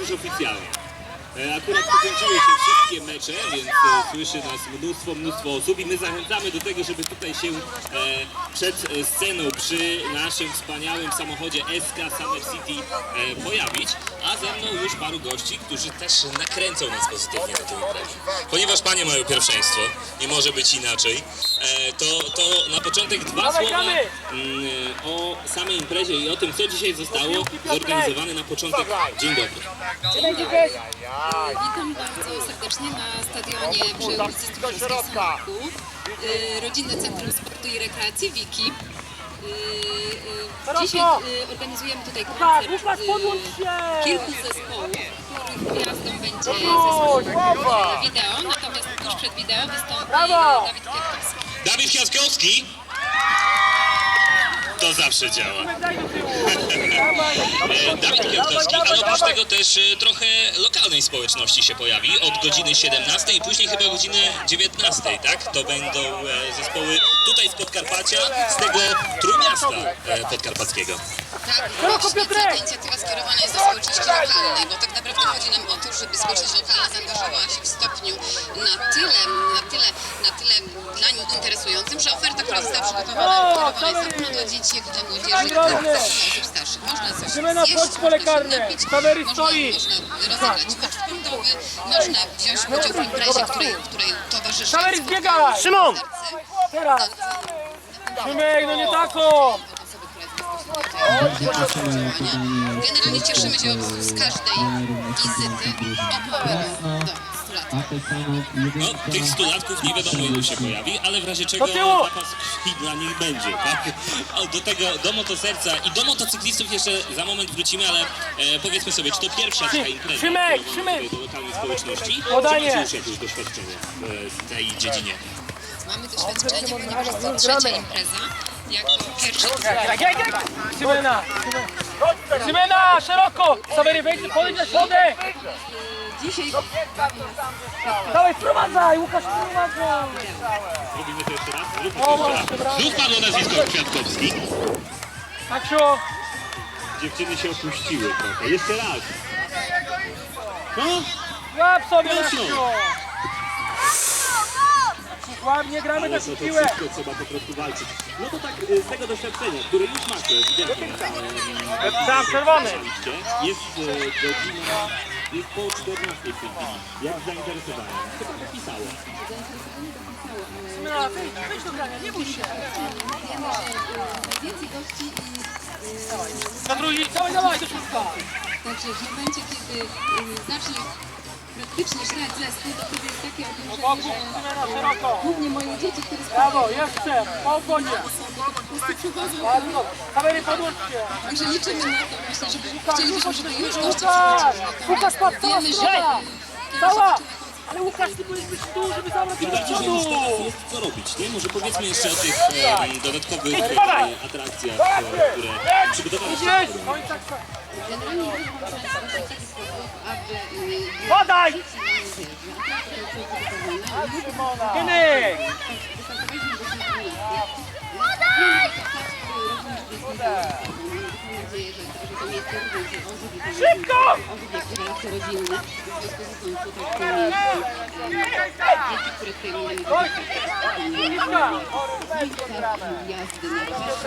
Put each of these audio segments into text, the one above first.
już oficjalnie. E, Akurat pokończyły się wszystkie mecze, więc e, słyszy nas mnóstwo, mnóstwo osób i my zachęcamy do tego, żeby tutaj się e, przed sceną przy naszym wspaniałym samochodzie SK Summer City pojawić, a ze mną już paru gości, którzy też nakręcą nas pozytywnie na tym imprezie. Ponieważ panie mają pierwszeństwo, nie może być inaczej, e, to, to na początek dwa słowa mm, o samej imprezie i o tym, co dzisiaj zostało zorganizowane na początek. Dzień dobry. Witam bardzo serdecznie na stadionie przy ulicy Studziowskiej Sąku. Y, Rodzinne Centrum Sportu i Rekreacji Wiki. Dzisiaj y, organizujemy tutaj koncert y, się! kilku zespołów, których gwiazdą będzie zespół wideo, natomiast tuż przed wideo wystąpi Brawo! Dawid Kwiatkowski. Dawid Kwiatkowski. To zawsze działa. Dawid Kwiatkowski, ale oprócz tego też e, trochę lokalnej społeczności się pojawi od godziny 17 i później chyba godziny 19, tak? To będą e, zespoły tutaj z Podkarpacia, z tego trójmiasta e, podkarpackiego. Tak, właśnie ta inicjatywa skierowana jest do społeczności lokalnej, bo tak naprawdę chodzi nam o to, żeby społeczność lokalna zaangażowała się w stopniu na tyle, na tyle, na tyle dla nich interesującym, że oferta, która została przygotowana, kierowana jest zarówno dla dzieci, jak i dla młodzieży, dla osób starszych. Można coś Szymena, zjeść, chodź pole można się karne. napić, Kamery można, stoi. można rozegrać mecz sportowy, można wziąć udział w imprezie, której, której towarzyszy Kamery zbiegaj! Szymon! Teraz! Szymek, no nie tako! osoby, która jest bezpośrednio w działania. Generalnie cieszymy się z każdej wizyty opowiedą do 100 lat. No, tych stulatków nie wiadomo ilu się pojawi, ale w razie czego zapas krwi dla nich będzie, tak? Do tego, do motoserca i do motocyklistów jeszcze za moment wrócimy, ale e, powiedzmy sobie, czy to pierwsza taka impreza Szymek, Szymek! do lokalnej społeczności, Podanie! czy macie już jakieś doświadczenie w, w tej dziedzinie? Mamy doświadczenie, ponieważ jest to trzecia impreza. Jako pierwsza Szymena! Szymena, szeroko! Sawery, wejdź, podejdź na środek! Dzisiaj Dawaj, wprowadzaj! Łukasz, wprowadzaj! Robimy to jeszcze raz? Zróbmy O, to jeszcze raz. brawo. Znów padło nazwisko Kwiatkowski. Maksiu! Dziewczyny się opuściły trochę. Jeszcze raz. No, Łap sobie. Maksiu! Łap, nie gramy ale na to, to piłę! wszystko trzeba po prostu walczyć. No to tak y, z tego doświadczenia, które już macie, ewidentnie. e, Tam, czerwony! Oczywiście. Jest e, godzina, jest po 14 w tej chwili. Ja zainteresowałem. Co pan napisało? Szymena, wejdź, wejdź do grania, nie bój się! więcej gości i Na drugi, dawaj, dawaj, do środka! Także w momencie, kiedy y, zacznie praktycznie ślad zespół, to wtedy jest takie Boku, obniżenie, że głównie moje dzieci, które Brawo, jeszcze! Po ogonie! po prostu przychodzą. Bardzo! Kamery, podłącz się! Także liczymy na to właśnie, żeby Łukasz, chcielibyśmy, żeby już goście Łukasz! przychodzili. Łukasz, patrz, cała Wiemy, że strona! kiedy Cała! Ale Łukasz, ty powinieneś być tu, żeby zabrać Tym do bardziej, że już przodu! jest co robić, nie? Może powiedzmy jeszcze o tych e, dodatkowych e, atrakcjach, e, które przygotowaliście. Idziesz! Tak. Generalnie jest w taki sposób, aby Podaj! kilkunastu. Podaj! Szybko! rodzinne. W związku z tym tutaj dzieci, które tutaj mają jazdy na rowerze,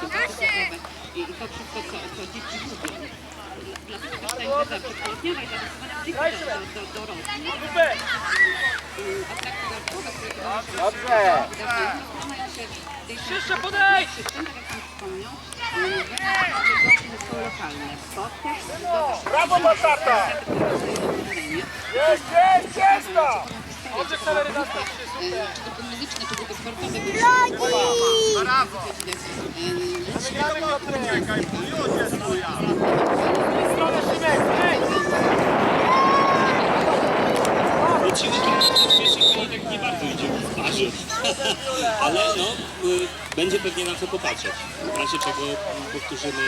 ale to zakupowe i i to wszystko, co, co dzieci lubią. Dlatego też ta impreza przedpołudniowa i zadecydowana stricte do, do, do. Super! Atrakcje dodatkowe, które Dobrze! tak zdarza się Brawo, Batata! Jest, jest, jest to! Dobrze, Ksawery, nastaw się, super! czy tylko muzyczne, czy tylko sportowe, bo Brawo! Gramy, Piotrek! Z strony Szymek, hej! No ci pierwszej chwili tak nie bardzo idzie w parze. Ale no, y, będzie pewnie na co popatrzeć. W razie czego powtórzymy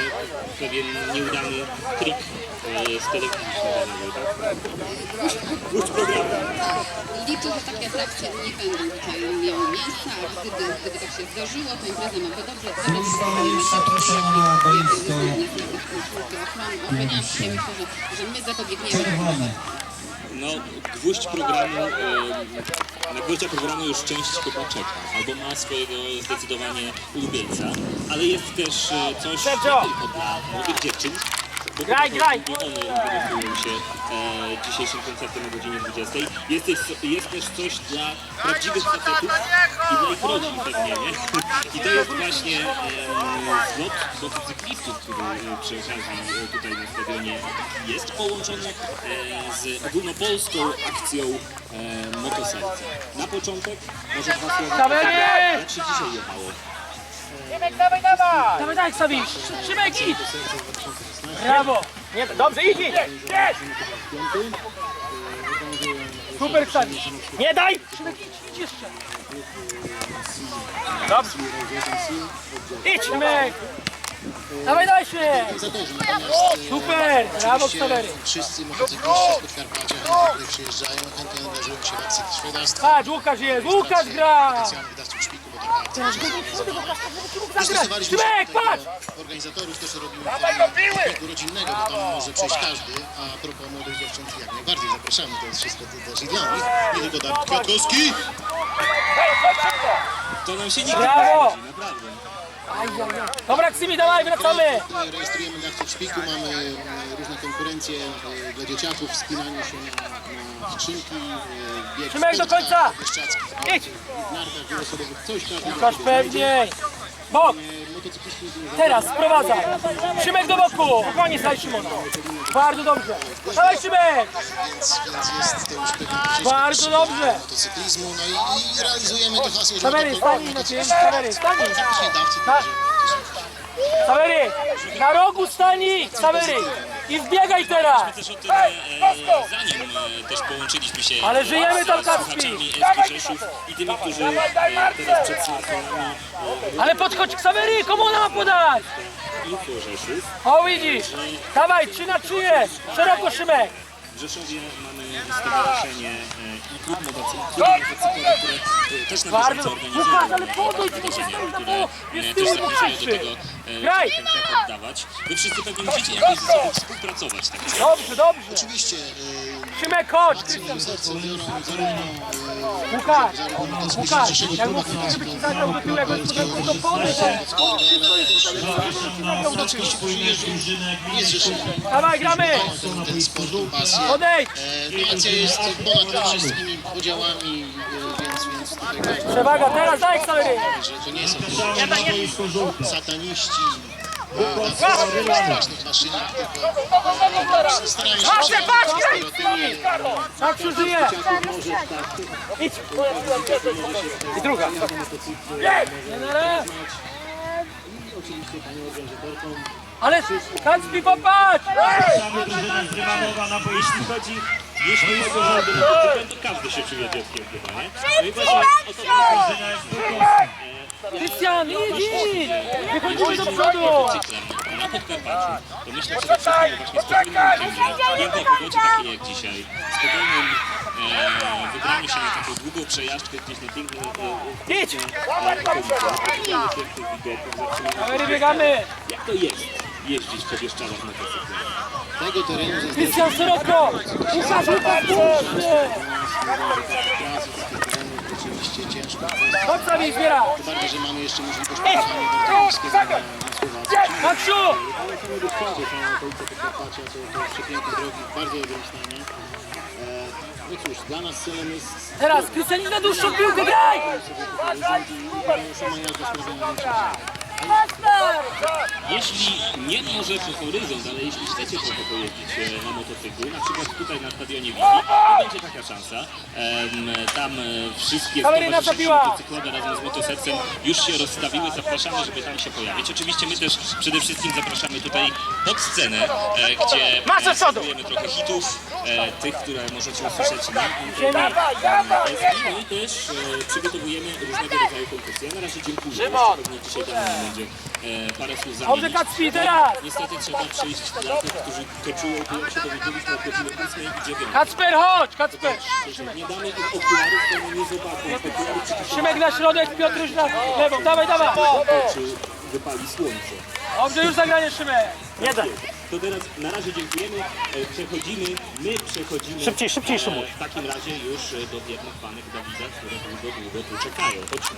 pewien nieudany trik y, z telewizji śniadaniowej, tak? Gwóźdź programu. Liczę, że takie atrakcje nie będą tutaj miały miejsca, a gdyby, gdyby tak się zdarzyło, to impreza ma dobrze, dobrze Przerwany jest zaproszony na boisko. Ochroniarz się myślę, że, że my zapobiegniemy. Czerwony. No, gwóźdź programu, y, na gwoździa programu już część chyba czeka, albo ma swojego zdecydowanie ulubieńca, ale jest też y, coś nie tylko dla młodych dziewczyn, bo Graj, graj! interesują się e, dzisiejszym koncertem o godzinie 20. Jest też, jest też coś dla prawdziwych facetów i dla ich rodzin pewnie, nie? I to jest właśnie e, zlot motocyklistów, który e, przy okazji e, tutaj na stadionie jest połączony e, z ogólnopolską akcją e, motoserce. Na początek może dwa słowa, jak się dzisiaj jechało. Szymek, dawaj, dawaj! Dawaj, dawaj, Ksawicz! Szymek, idź! Brawo! Nie, dobrze, idź, idź! Super, Ksawicz! Nie daj! Szymek, idź, idź jeszcze! Dobrze! Idź, Szymek! Dawaj, dawaj, Szymek! Super! Brawo, Ksawery! Wszyscy motocykliści z Podkarpacia chętnie przyjeżdżają, chętnie angażują się w akcję świadactwa. Patrz, Łukasz jest! Łukasz gra! Specjalnych wydawców szpiku, bo taka akcja się się Szymek, do organizatorów, też robimy szpiku rodzinnego, bo tam może przejść każdy, a propos młodych dziewcząt jak najbardziej zapraszamy, to jest wszystko też i dla nich, nie tylko Dawid Kwiatkowski. To nam się nigdy Brawo! nie zgodzi, naprawdę. Dobra, Ksimi, dawaj, wracamy! Rejestrujemy dawców szpiku, mamy e, różne konkurencje e, dla dzieciaków, wspinanie się na, na skrzynki, e, bieg Szymek, do końca! Idź! nartach coś Łukasz pewniej! Bok! Teraz sprowadzaj! Szymek do boku! Koniec, daj Szymona! Bardzo dobrze! Dawaj Szymek! Bardzo dobrze! i, realizujemy to- stań na ciebie, kamery, stań! Dawcy Na- także Kamery! Na rogu stań! Kamery! I wbiegaj teraz! też o tym, e, zanim e, też połączyliśmy się Ale żyjemy tam, z Kacpi! słuchaczami Eski Rzeszów i tymi, którzy e, teraz przed smartfonami Ale podchodź Kamery, komu ona ma podać? e, Info Rzeszów. O widzisz! Dawaj, 3 na 3 jest! Szeroko Szymek! W Rzeszowie mamy stowarzyszenie e, i klub motocyklowy, które e, też na bieżąco organizują e, wydarzenia, które e, też zachęcają do tego e, żeby ten oddawać. Wy wszyscy pewnie musicie jakoś ze sobą współpracować. Tak? Dobrze, dobrze! Oczywiście e, Szymek, chodź! Krystian. Łukasz! Łukasz! Jak mówisz, żebyś motocyklowych, zagrał do tyłu, jak potem to Rzeszowa, Dawaj, gramy! ten, sport, pasję. No, akcja jest ponad wszystkimi podziałami, więc, więc tutaj Przewaga, teraz daj Kamery! że to nie są też sataniści, a tacy w strasznych maszynach, tylko e, staramy się Patrz, przyjąć patrz, stereotypy. Tak się żyje! Idź! I druga! Ale Kacpi popatrz! drużyna z Rymanowa, no bo jeśli chodzi, jeśli chodzi o rządy, no to każdy się czuje dzieckiem chyba, nie? No i właśnie o to chodzi. Krystian, idź, idź! Wychodzimy do przodu! na Podkarpaciu, to myślę przede wszystkim właśnie spokojnym weekendzie, pięknej pogodzie takiej jak dzisiaj, spokojnym e, wybraniu się na taką długą przejażdżkę gdzieś na piękne e, Idź! e, biegamy! jak to jest jeździć po Bieszczadach motocyklem. Tego terenu ze Krystian szeroko! Łukasz, Łukasz, dobrze! rzeczywiście ciężko. Chodź sami, zbiera! Tym bardziej, że mamy jeszcze możliwość pojechania Wojciechowskiego na, Słowacji. Maksiu! Ale same Bieszczady, same okolice Podkarpacia to, to przepiękne drogi bardzo dobrym stanie. E, no cóż, dla nas celem jest Teraz Krystian idź na dłuższą piłkę, graj! sama jazda sprawia największe Patrz! Jeśli nie może po horyzont, ale jeśli chcecie trochę pojeździć e, na motocyklu, na przykład tutaj na stadionie Wiki, to będzie taka szansa. Tam e, wszystkie stowarzyszenia motocyklowe razem z motosercem już się rozstawiły. Zapraszamy, żeby tam się pojawić. Oczywiście my też przede wszystkim zapraszamy tutaj pod scenę, e, gdzie prezentujemy trochę hitów, tych, które możecie usłyszeć na Ziemi. i my też przygotowujemy różnego rodzaju konkursy. Ja na razie dziękuję. Szymon. Pewnie dzisiaj tam będzie parę słów Dobrze, zamienić. Kacpi, teraz! Niestety trzeba przyjść dla tych, którzy koczują, tu jak się dowiedzieliśmy od godziny 8 i 9. Kacper, chodź, Kacper! Nie damy im okularów, to oni nie zobaczą. Okulary Szymek na środek, Piotruś na lewą, dawaj, dawaj! czy wypali słońce. Dobrze, już zagranie Szymek! Jeden. To teraz na razie dziękujemy. E, Przechodzimy, my przechodzimy Szybciej, szybciej, e, Szymuś. w takim razie już e, do biednych panek Dawida, które długo, długo tu czekają. Chodźmy.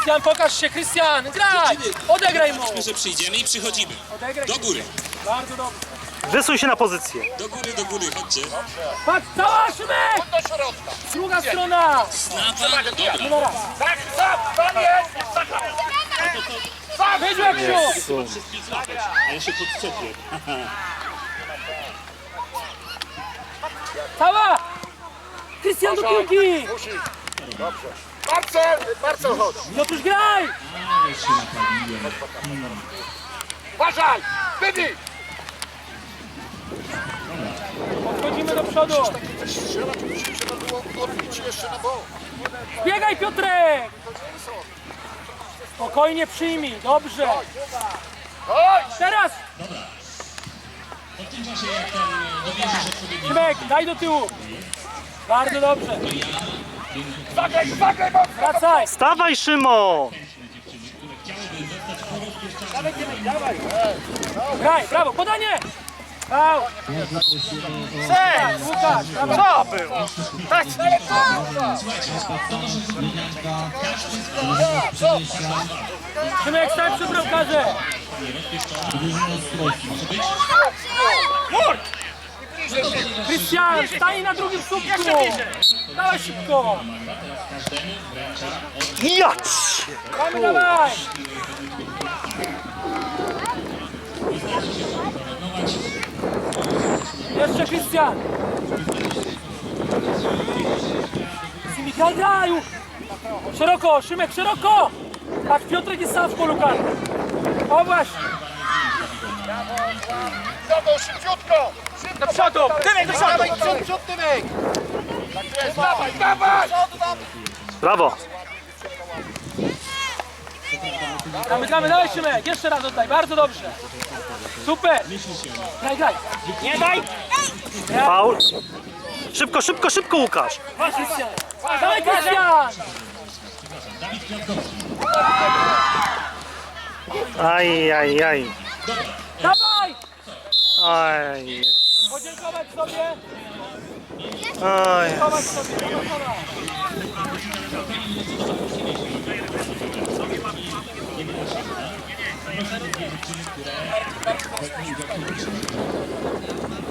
Krystian, pokaż się, Krystian, graj! Odegraj mu! Zobaczmy, że przyjdziemy i przychodzimy. Odegraj. Do góry. Bardzo dobrze. Wysuń się na pozycję. Do góry, do góry, chodźcie. Patrz, cała Szymek! Druga strona! Snapa, dobra. Numer raz. Wyjdź, Leksiu! Jezu. Wszystkich złapać. A ja się podczepię. Cała! Krystian do piłki! Marcel! Marcel, chodź! Graj! Ale się napaliłem. Uważaj! Wybij! Podchodzimy do przodu! Trzeba było odbić jeszcze na bok. Biegaj, Piotrek! Spokojnie przyjmij, dobrze! Chodź! Teraz! W tym czasie jak tam dobierzesz odpowiedni daj do tyłu! Bardzo dobrze! Zagraj, zagraj mocno! Wracaj! Stawaj, Szymo! Graj, brawo, podanie! Au! Cześć, Łukasz, brawo! Co było? Tak, Szymek, stań przy bramkarze! Krystian, stań na drugim słupku! Dawaj szybko! ja cię. Dawaj! Jeszcze Krystian! Simika, graj! Szeroko, Szymek, szeroko! Tak, Piotrek jest sam w polu karnym. O właśnie! Brawo, szybciutko! Do przodu! Tymek, do przodu! Dawaj, przód, przód, Tymek! Tak jest, dawaj, dawaj! Brawo. Gramy, gramy, dawaj Szymek! Jeszcze raz oddaj, bardzo dobrze! Super! Graj, graj! Nie daj! Faul. Szybko, szybko, szybko, Łukasz. Dawaj Krystian! Dawaj Krystian! Aj, aj, aj. Aj, Podziękować sobie! aj. Podziękować sobie! Dawaj,